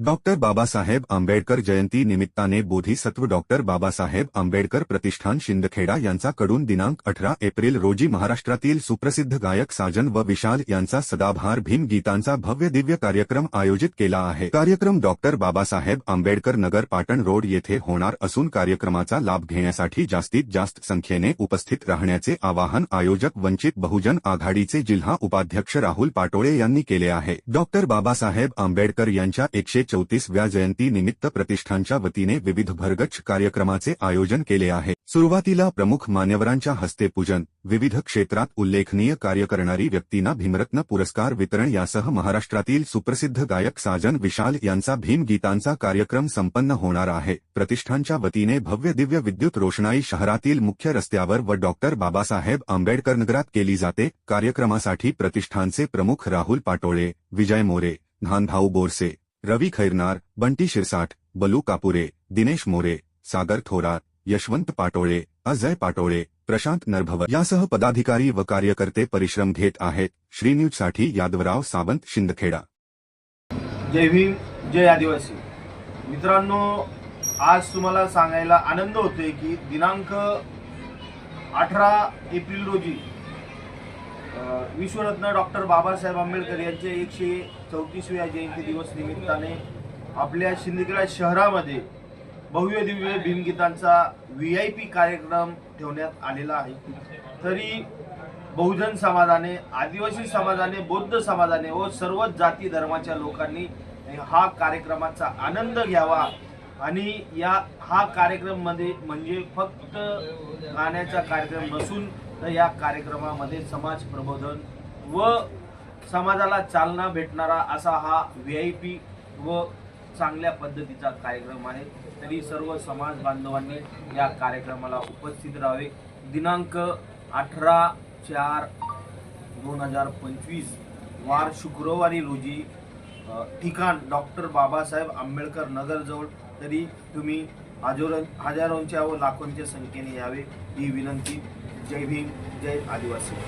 Doctor Babasaheb Ambedkar जयंती निमित्ताने Bodhisattva doctor Babasaheb Ambedkar प्रतिष्ठान शिंदखेडा यांचा कडून दिनांक अठरा एप्रिल रोजी महाराष्ट्रातील सुप्रसिद्ध गायक साजन व विशाल यांचा सदाभार भीम गीतांचा भव्य दिव्य कार्यक्रम आयोजित केला आहे. कार्यक्रम डॉक्टर बाबासाहेब आंबेडकर नगर पाटण रोड येथे होणार असून कार्यक्रमाचा लाभ घेण्यासाठी जास्तीत जास्त संख्येने उपस्थित राहण्याचे आवाहन आयोजक वंचित बहुजन आघाडीचे जिल्हा उपाध्यक्ष राहुल पाटोळे यांनी केले आहे. डॉक्टर बाबासाहेब आंबेडकर यांच्या एकशे चौतीसव्या जयंती निमित्त प्रतिष्ठानच्या वतीने विविध भरगच्छ कार्यक्रमाचे आयोजन केले आहे. सुरुवातीला प्रमुख मान्यवरांच्या हस्ते पूजन विविध क्षेत्रात उल्लेखनीय कार्य करणारी व्यक्तींना भीमरत्न पुरस्कार वितरण यासह महाराष्ट्रातील सुप्रसिद्ध गायक साजन विशाल यांचा भीम गीतांचा कार्यक्रम संपन्न होणार आहे. प्रतिष्ठानच्या वतीने भव्य दिव्य विद्युत रोषणाई शहरातील मुख्य रस्त्यावर व डॉक्टर बाबासाहेब आंबेडकर नगरात केली जाते. कार्यक्रमासाठी प्रतिष्ठानचे प्रमुख राहुल पाटोळे विजय मोरे धानभाऊ बोरसे रवी खैरनार बंटी शिरसाठ बलू कापुरे दिनेश मोरे सागर थोरात यशवंत पाटोळे अजय पाटोळे प्रशांत नरभव यासह पदाधिकारी व कार्यकर्ते परिश्रम घेत आहेत. श्रीन्यूजसाठी यादवराव सावंत शिंदखेडा. जय भीम जय आदिवासी. मित्रांनो आज तुम्हाला सांगायला आनंद होतोय की दिनांक अठरा एप्रिल रोजी विश्वरत्न डॉक्टर बाबासाहेब आंबेडकर यांचे एकशे चौतीसव्या जयंती दिवस निमित्ताने आपल्या शिंदखेडा शहरामध्ये भव्य दिव्य भीमगीतांचा व्ही आय पी कार्यक्रम ठेवण्यात आलेला आहे. तरी बहुजन समाजाने आदिवासी समाजाने बौद्ध समाजाने व सर्वच जाती धर्माच्या लोकांनी हा कार्यक्रमाचा आनंद घ्यावा आणि या हा कार्यक्रममध्ये म्हणजे फक्त गाण्याचा कार्यक्रम नसून तर या कार्यक्रमामध्ये समाज प्रबोधन व समाजाला चालना भेटणारा असा हा व्ही आय पी व चांगल्या पद्धतीचा कार्यक्रम आहे. तरी सर्व समाज बांधवांनी या कार्यक्रमाला उपस्थित राहावे. दिनांक अठरा चार दोन हजार पंचवीस वार शुक्रवारी रोजी ठिकाण डॉक्टर बाबासाहेब आंबेडकर नगरजवळ तरी तुम्ही हजारो हजारोंच्या व लाखोंच्या संख्येने यावे ही विनंती. जय भीम जय आदिवासी.